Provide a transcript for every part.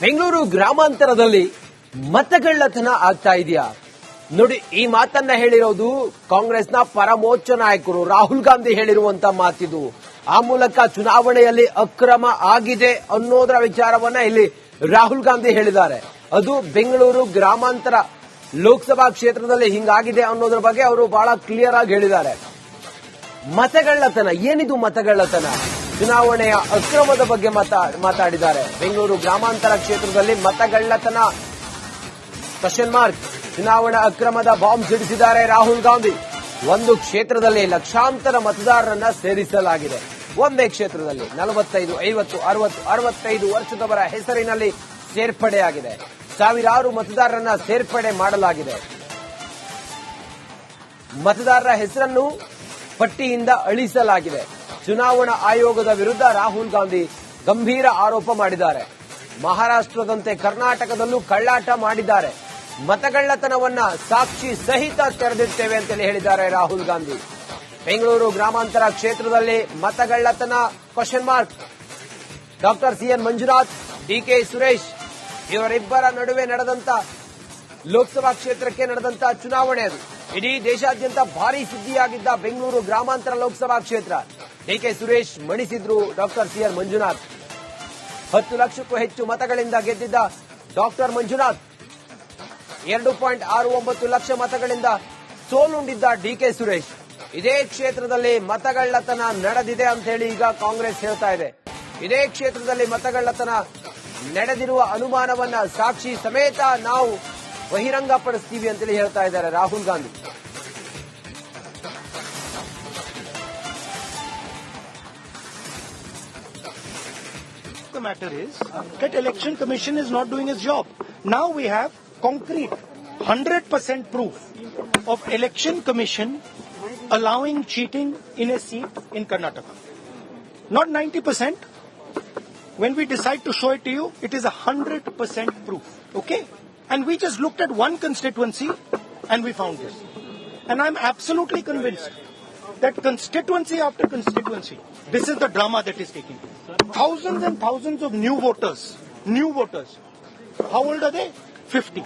ಬೆಂಗಳೂರು ಗ್ರಾಮಾಂತರದಲ್ಲಿ ಮತಗಳ್ಳತನ ಆಗ್ತಾ ಇದೆಯಾ? ನೋಡಿ, ಈ ಮಾತನ್ನ ಹೇಳಿರೋದು ಕಾಂಗ್ರೆಸ್ನ ಪರಮೋಚ್ಚ ನಾಯಕರು. ರಾಹುಲ್ ಗಾಂಧಿ ಹೇಳಿರುವಂತ ಮಾತಿದು. ಆ ಮೂಲಕ ಚುನಾವಣೆಯಲ್ಲಿ ಅಕ್ರಮ ಆಗಿದೆ ಅನ್ನೋದರ ವಿಚಾರವನ್ನ ಇಲ್ಲಿ ರಾಹುಲ್ ಗಾಂಧಿ ಹೇಳಿದ್ದಾರೆ. ಅದು ಬೆಂಗಳೂರು ಗ್ರಾಮಾಂತರ ಲೋಕಸಭಾ ಕ್ಷೇತ್ರದಲ್ಲಿ ಹಿಂಗಾಗಿದೆ ಅನ್ನೋದ್ರ ಬಗ್ಗೆ ಅವರು ಬಹಳ ಕ್ಲಿಯರ್ ಆಗಿ ಹೇಳಿದ್ದಾರೆ. ಮತಗಳ್ಳತನ, ಏನಿದು ಮತಗಳ್ಳತನ? ಚುನಾವಣೆಯ ಅಕ್ರಮದ ಬಗ್ಗೆ ಮಾತಾ- ಮಾತಾಡಿದ್ದಾರೆ. ಬೆಂಗಳೂರು ಗ್ರಾಮಾಂತರ ಕ್ಷೇತ್ರದಲ್ಲಿ ಮತಗಳ್ಳತನ. ಕ್ವಶನ್ ಮಾರ್ಕ್ ಚುನಾವಣಾ ಅಕ್ರಮದ ಬಾಂಬ್ ಸಿಡಿಸಿದ್ದಾರೆ ರಾಹುಲ್ ಗಾಂಧಿ. ಒಂದು ಕ್ಷೇತ್ರದಲ್ಲಿ ಲಕ್ಷಾಂತರ ಮತದಾರರನ್ನ ಸೇರಿಸಲಾಗಿದೆ. ಒಂದೇ ಕ್ಷೇತ್ರದಲ್ಲಿ ನಲವತ್ತೈದು, ಐವತ್ತು, ಅರವತ್ತು, ಅರವತ್ತೈದು ವರ್ಷದವರ ಹೆಸರಿನಲ್ಲಿ ಸೇರ್ಪಡೆಯಾಗಿದೆ. ಸಾವಿರಾರು ಮತದಾರರನ್ನ ಸೇರ್ಪಡೆ ಮಾಡಲಾಗಿದೆ. ಮತದಾರರ ಹೆಸರನ್ನು ಪಟ್ಟಿಯಿಂದ ಅಳಿಸಲಾಗಿದೆ. ಚುನಾವಣಾ ಆಯೋಗದ ವಿರುದ್ಧ ರಾಹುಲ್ ಗಾಂಧಿ ಗಂಭೀರ ಆರೋಪ ಮಾಡಿದ್ದಾರೆ. ಮಹಾರಾಷ್ಟ್ರದಂತೆ ಕರ್ನಾಟಕದಲ್ಲೂ ಕಳ್ಳಾಟ ಮಾಡಿದ್ದಾರೆ. ಮತಗಳ್ಳತನವನ್ನ ಸಾಕ್ಷಿ ಸಹಿತ ತೆರೆದಿರ್ತೇವೆ ಅಂತೇಳಿ ಹೇಳಿದ್ದಾರೆ ರಾಹುಲ್ ಗಾಂಧಿ. ಬೆಂಗಳೂರು ಗ್ರಾಮಾಂತರ ಕ್ಷೇತ್ರದಲ್ಲಿ ಮತಗಳ್ಳತನ question mark doctor C N Manjunath, D K Suresh ಇವರಿಬ್ಬರ ನಡುವೆ ನಡೆದಂತ ಲೋಕಸಭಾ ಕ್ಷೇತ್ರಕ್ಕೆ ನಡೆದಂತ ಚುನಾವಣೆ ಅದು. ಇಡೀ ದೇಶಾದ್ಯಂತ ಭಾರಿ ಸುದ್ದಿಯಾಗಿದ್ದ ಬೆಂಗಳೂರು ಗ್ರಾಮಾಂತರ ಲೋಕಸಭಾ ಕ್ಷೇತ್ರ. ಡಿಕೆ ಸುರೇಶ್ ಮಣಿಸಿದ್ರು ಡಾಕ್ಟರ್ ಸಿಆರ್ ಮಂಜುನಾಥ್. ಹತ್ತು ಲಕ್ಷಕ್ಕೂ ಹೆಚ್ಚು ಮತಗಳಿಂದ ಗೆದ್ದಿದ್ದ ಡಾಕ್ಟರ್ ಮಂಜುನಾಥ್. ಎರಡು ಪಾಯಿಂಟ್ ಆರು ಒಂಬತ್ತು ಲಕ್ಷ ಮತಗಳಿಂದ ಸೋಲುಂಡಿದ್ದ ಡಿಕೆ ಸುರೇಶ್. ಇದೇ ಕ್ಷೇತ್ರದಲ್ಲಿ ಮತಗಳ್ಳತನ ನಡೆದಿದೆ ಅಂತ ಹೇಳಿ ಈಗ ಕಾಂಗ್ರೆಸ್ ಹೇಳ್ತಾ ಇದೆ. ಇದೇ ಕ್ಷೇತ್ರದಲ್ಲಿ ಮತಗಳ್ಳತನ ನಡೆದಿರುವ ಅನುಮಾನವನ್ನ ಸಾಕ್ಷಿ ಸಮೇತ ನಾವು ಬಹಿರಂಗಪಡಿಸ್ತೀವಿ ಅಂತೇಳಿ ಹೇಳ್ತಾ ಇದ್ದಾರೆ Rahul Gandhi. The matter is that election commission is not doing its job. Now we have concrete 100% proof of election commission allowing cheating in a seat in Karnataka. Not 90%. When we decide to show it to you, it is 100% proof. Okay? And we just looked at one constituency and we found this. And I'm absolutely convinced that constituency after constituency, this is the drama that is taking place. Thousands and thousands of new voters, new voters. How old are they? 50,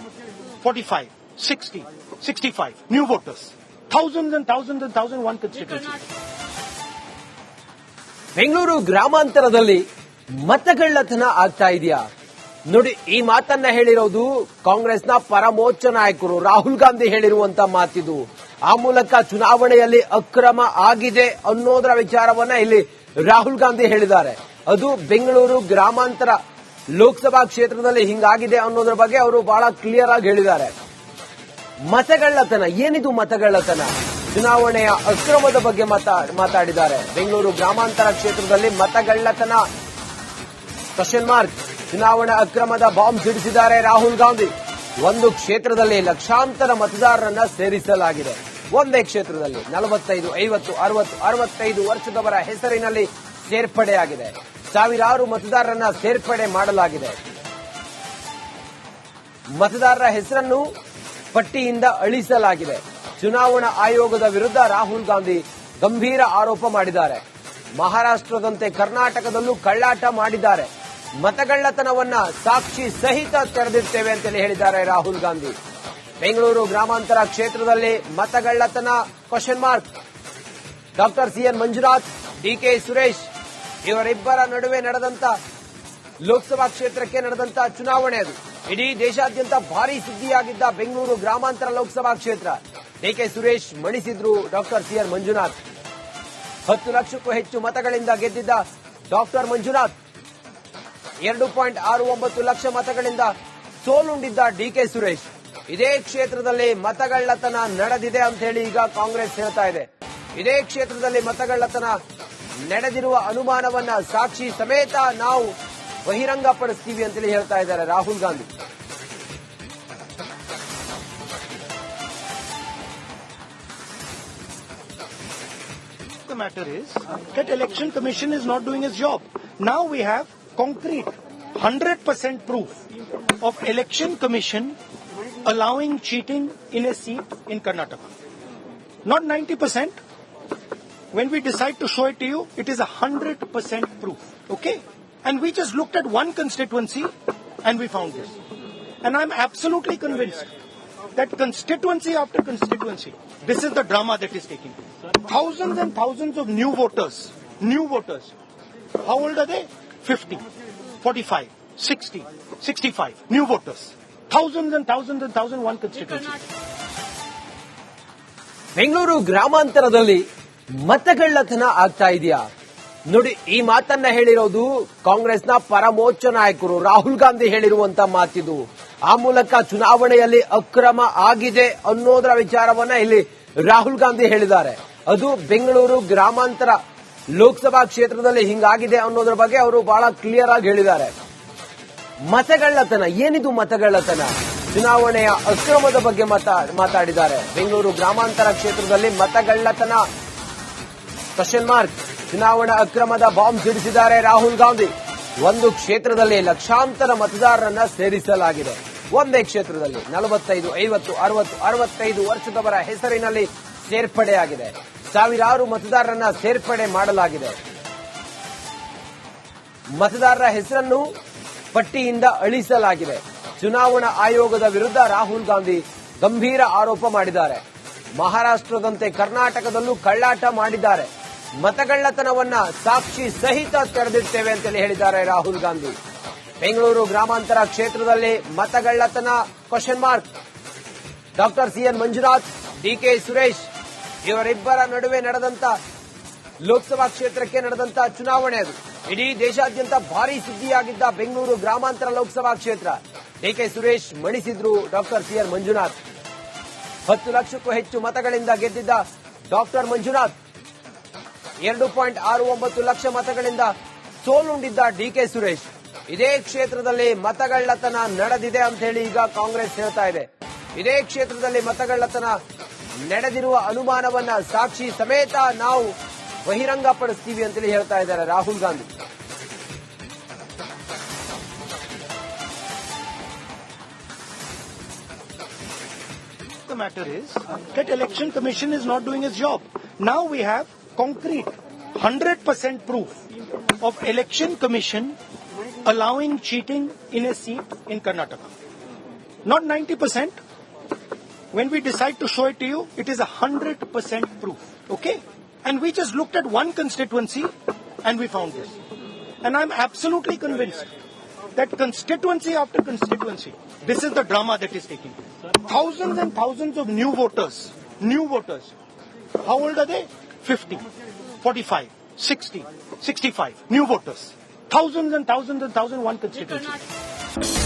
45, 60, 65, new voters. Thousands and thousands and thousands, one constituency. Bengaluru ಗ್ರಾಮಾಂತರದಲ್ಲಿ ಮತಗಳ್ಳತನ ಆಗ್ತಾ ಇದೆಯಾ ನೋಡಿ ಈ ಮಾತನ್ನ ಹೇಳಿರೋದು ಕಾಂಗ್ರೆಸ್ನ ಪರಮೋಚ್ಚ ನಾಯಕರು ರಾಹುಲ್ ಗಾಂಧಿ ಹೇಳಿರುವಂತ ಮಾತಿದು ಆ ಮೂಲಕ ಚುನಾವಣೆಯಲ್ಲಿ ಅಕ್ರಮ ಆಗಿದೆ ಅನ್ನೋದರ ವಿಚಾರವನ್ನ ಇಲ್ಲಿ ರಾಹುಲ್ ಗಾಂಧಿ ಹೇಳಿದ್ದಾರೆ. ಅದು ಬೆಂಗಳೂರು ಗ್ರಾಮಾಂತರ ಲೋಕಸಭಾ ಕ್ಷೇತ್ರದಲ್ಲಿ ಹಿಂಗಾಗಿದೆ ಅನ್ನೋದ್ರ ಬಗ್ಗೆ ಅವರು ಬಹಳ ಕ್ಲಿಯರ್ ಆಗಿ ಹೇಳಿದ್ದಾರೆ. ಮತಗಳ್ಳತನ, ಏನಿದು ಮತಗಳ್ಳತನ? ಚುನಾವಣೆಯ ಅಕ್ರಮದ ಬಗ್ಗೆ ಮಾತಾ- ಮಾತಾಡಿದ್ದಾರೆ. ಬೆಂಗಳೂರು ಗ್ರಾಮಾಂತರ ಕ್ಷೇತ್ರದಲ್ಲಿ ಮತಗಳ್ಳತನ. ಕ್ವಶನ್ ಮಾರ್ಕ್ ಚುನಾವಣಾ ಅಕ್ರಮದ ಬಾಂಬ್ ಸಿಡಿಸಿದ್ದಾರೆ ರಾಹುಲ್ ಗಾಂಧಿ. ಒಂದು ಕ್ಷೇತ್ರದಲ್ಲಿ ಲಕ್ಷಾಂತರ ಮತದಾರರನ್ನ ಸೇರಿಸಲಾಗಿದೆ. ಒಂದೇ ಕ್ಷೇತ್ರದಲ್ಲಿ ನಲವತ್ತೈದು, ಐವತ್ತು, ಅರವತ್ತು, ಅರವತ್ತೈದು ವರ್ಷದವರ ಹೆಸರಿನಲ್ಲಿ ಸೇರ್ಪಡೆಯಾಗಿದೆ. ಸಾವಿರಾರು ಮತದಾರರನ್ನ ಸೇರ್ಪಡೆ ಮಾಡಲಾಗಿದೆ. ಮತದಾರರ ಹೆಸರನ್ನು ಪಟ್ಟಿಯಿಂದ ಅಳಿಸಲಾಗಿದೆ. ಚುನಾವಣಾ ಆಯೋಗದ ವಿರುದ್ಧ ರಾಹುಲ್ ಗಾಂಧಿ ಗಂಭೀರ ಆರೋಪ ಮಾಡಿದ್ದಾರೆ. ಮಹಾರಾಷ್ಟ್ರದಂತೆ ಕರ್ನಾಟಕದಲ್ಲೂ ಕಳ್ಳಾಟ ಮಾಡಿದ್ದಾರೆ. ಮತಗಳ್ಳತನವನ್ನ ಸಾಕ್ಷಿ ಸಹಿತ ತೆರೆದಿರ್ತೇವೆ ಅಂತೇಳಿ ಹೇಳಿದ್ದಾರೆ ರಾಹುಲ್ ಗಾಂಧಿ. ಬೆಂಗಳೂರು ಗ್ರಾಮಾಂತರ ಕ್ಷೇತ್ರದಲ್ಲಿ ಮತಗಳ್ಳತನ? Question mark doctor C N Manjunath D K Suresh, ಇವರಿಬ್ಬರ ನಡುವೆ ನಡೆದಂತ ಲೋಕಸಭಾ ಕ್ಷೇತ್ರಕ್ಕೆ ನಡೆದಂತ ಚುನಾವಣೆ ಅದು. ಇಡೀ ದೇಶಾದ್ಯಂತ ಭಾರಿ ಸುದ್ದಿಯಾಗಿದ್ದ ಬೆಂಗಳೂರು ಗ್ರಾಮಾಂತರ ಲೋಕಸಭಾ ಕ್ಷೇತ್ರ. ಡಿಕೆ ಸುರೇಶ್ ಮಣಿಸಿದ್ರು ಡಾಕ್ಟರ್ ಸಿಎನ್ ಮಂಜುನಾಥ್. ಹತ್ತು ಲಕ್ಷಕ್ಕೂ ಹೆಚ್ಚು ಮತಗಳಿಂದ ಗೆದ್ದಿದ್ದ ಡಾಕ್ಟರ್ ಮಂಜುನಾಥ್. ಎರಡು ಪಾಯಿಂಟ್ ಆರು ಒಂಬತ್ತು ಲಕ್ಷ ಮತಗಳಿಂದ ಸೋಲುಂಡಿದ್ದ ಡಿಕೆ ಸುರೇಶ್. ಇದೇ ಕ್ಷೇತ್ರದಲ್ಲಿ ಮತಗಳ್ಳತನ ನಡೆದಿದೆ ಅಂತ ಹೇಳಿ ಈಗ ಕಾಂಗ್ರೆಸ್ ಹೇಳ್ತಾ ಇದೆ ಇದೇ ಕ್ಷೇತ್ರದಲ್ಲಿ ಮತಗಳ್ಳತನ ನಡೆದಿರುವ ಅನುಮಾನವನ್ನ ಸಾಕ್ಷಿ ಸಮೇತ ನಾವು ಬಹಿರಂಗಪಡಿಸ್ತೀವಿ ಅಂತೇಳಿ ಹೇಳ್ತಾ ಇದ್ದಾರೆ Rahul Gandhi The matter is, that election is is not doing its job. Now we have concrete 100% proof of election commission allowing cheating in a seat in Karnataka. Not 90%. When we decide to show it to you, it is 100% proof. Okay? And we just looked at one constituency and we found this. And I'm absolutely convinced that constituency after constituency, this is the drama that is taking place. Thousands and thousands of new voters, new voters. How old are they? 50, 45, 60, 65, new voters. Thousands and thousands and thousands, one constituency. Bengaluru ಗ್ರಾಮಾಂತರದಲ್ಲಿ ಮತಗಳ್ಳತನ ಆಗ್ತಾ ಇದೆಯಾ? ನೋಡಿ ಈ ಮಾತನ್ನ ಹೇಳಿರೋದು ಕಾಂಗ್ರೆಸ್ನ ಪರಮೋಚ್ಚ ನಾಯಕರು ರಾಹುಲ್ ಗಾಂಧಿ ಹೇಳಿರುವಂತ ಮಾತಿದು. ಆ ಮೂಲಕ ಚುನಾವಣೆಯಲ್ಲಿ ಅಕ್ರಮ ಆಗಿದೆ ಅನ್ನೋದರ ವಿಚಾರವನ್ನ ಇಲ್ಲಿ ರಾಹುಲ್ ಗಾಂಧಿ ಹೇಳಿದ್ದಾರೆ. ಅದು ಬೆಂಗಳೂರು ಗ್ರಾಮಾಂತರ ಲೋಕಸಭಾ ಕ್ಷೇತ್ರದಲ್ಲಿ ಹಿಂಗಾಗಿದೆ ಅನ್ನೋದ್ರ ಬಗ್ಗೆ ಅವರು ಬಹಳ ಕ್ಲಿಯರ್ ಆಗಿ ಹೇಳಿದ್ದಾರೆ. ಮತಗಳ್ಳತನ, ಏನಿದು ಮತಗಳ್ಳತನ? ಚುನಾವಣೆಯ ಅಕ್ರಮದ ಬಗ್ಗೆ ಮತ- ಮಾತಾಡಿದ್ದಾರೆ. ಬೆಂಗಳೂರು ಗ್ರಾಮಾಂತರ ಕ್ಷೇತ್ರದಲ್ಲಿ ಮತಗಳ್ಳತನ. ಕ್ವಶನ್ ಮಾರ್ಕ್ ಚುನಾವಣಾ ಅಕ್ರಮದ ಬಾಂಬ್ ಸಿಡಿಸಿದ್ದಾರೆ ರಾಹುಲ್ ಗಾಂಧಿ. ಒಂದು ಕ್ಷೇತ್ರದಲ್ಲಿ ಲಕ್ಷಾಂತರ ಮತದಾರರನ್ನ ಸೇರಿಸಲಾಗಿದೆ. ಒಂದೇ ಕ್ಷೇತ್ರದಲ್ಲಿ ನಲವತ್ತೈದು, ಐವತ್ತು, ಅರವತ್ತು, ಅರವತ್ತೈದು ವರ್ಷದವರ ಹೆಸರಿನಲ್ಲಿ ಸೇರ್ಪಡೆಯಾಗಿದೆ. ಸಾವಿರಾರು ಮತದಾರರನ್ನ ಸೇರ್ಪಡೆ ಮಾಡಲಾಗಿದೆ. ಮತದಾರರ ಹೆಸರನ್ನು ಪಟ್ಟಿಯಿಂದ ಅಳಿಸಲಾಗಿದೆ. ಚುನಾವಣಾ ಆಯೋಗದ ವಿರುದ್ಧ ರಾಹುಲ್ ಗಾಂಧಿ ಗಂಭೀರ ಆರೋಪ ಮಾಡಿದ್ದಾರೆ. ಮಹಾರಾಷ್ಟ್ರದಂತೆ ಕರ್ನಾಟಕದಲ್ಲೂ ಕಳ್ಳಾಟ ಮಾಡಿದ್ದಾರೆ. ಮತಗಳ್ಳತನವನ್ನ ಸಾಕ್ಷಿ ಸಹಿತ ತೆರೆದಿರ್ತೇವೆ ಅಂತಲೇ ಹೇಳಿದ್ದಾರೆ ರಾಹುಲ್ ಗಾಂಧಿ. ಬೆಂಗಳೂರು ಗ್ರಾಮಾಂತರ ಕ್ಷೇತ್ರದಲ್ಲಿ ಮತಗಳ್ಳತನ question mark doctor C N Manjunath, D K Suresh, ಇವರಿಬ್ಬರ ನಡುವೆ ನಡೆದಂತ ಲೋಕಸಭಾ ಕ್ಷೇತ್ರಕ್ಕೆ ನಡೆದಂತ ಚುನಾವಣೆ ಅದು. ಇಡೀ ದೇಶಾದ್ಯಂತ ಭಾರಿ ಸುದ್ದಿಯಾಗಿದ್ದ ಬೆಂಗಳೂರು ಗ್ರಾಮಾಂತರ ಲೋಕಸಭಾ ಕ್ಷೇತ್ರ. ಡಿಕೆ ಸುರೇಶ್ ಮಣಿಸಿದ್ರು ಡಾಕ್ಟರ್ ಸಿಆರ್ ಮಂಜುನಾಥ್. ಹತ್ತು ಲಕ್ಷಕ್ಕೂ ಹೆಚ್ಚು ಮತಗಳಿಂದ ಗೆದ್ದಿದ್ದ ಡಾಕ್ಟರ್ ಮಂಜುನಾಥ್. ಎರಡು ಪಾಯಿಂಟ್ ಆರು ಒಂಬತ್ತು ಲಕ್ಷ ಮತಗಳಿಂದ ಸೋಲುಂಡಿದ್ದ ಡಿಕೆ ಸುರೇಶ್. ಇದೇ ಕ್ಷೇತ್ರದಲ್ಲಿ ಮತಗಳ್ಳತನ ನಡೆದಿದೆ ಅಂತ ಹೇಳಿ ಈಗ ಕಾಂಗ್ರೆಸ್ ಹೇಳ್ತಾ ಇದೆ. ಇದೇ ಕ್ಷೇತ್ರದಲ್ಲಿ ಮತಗಳ್ಳತನ ನಡೆದಿರುವ ಅನುಮಾನವನ್ನ ಸಾಕ್ಷಿ ಸಮೇತ ನಾವು ಬಹಿರಂಗಪಡಿಸ್ತೀವಿ ಅಂತೇಳಿ ಹೇಳ್ತಾ ಇದ್ದಾರೆ Rahul Gandhi The matter is that election commission is not doing its job. Now we have concrete, 100% proof of election commission allowing cheating in a seat in Karnataka. Not 90%. When we decide to show it to you, it is 100% proof. Okay? And we just looked at one constituency and we found this. And I'm absolutely convinced that constituency after constituency, this is the drama that is taking place. Thousands and thousands of new voters, new voters. How old are they? 50, 45, 60, 65, new voters. Thousands and thousands and thousands, one constituency.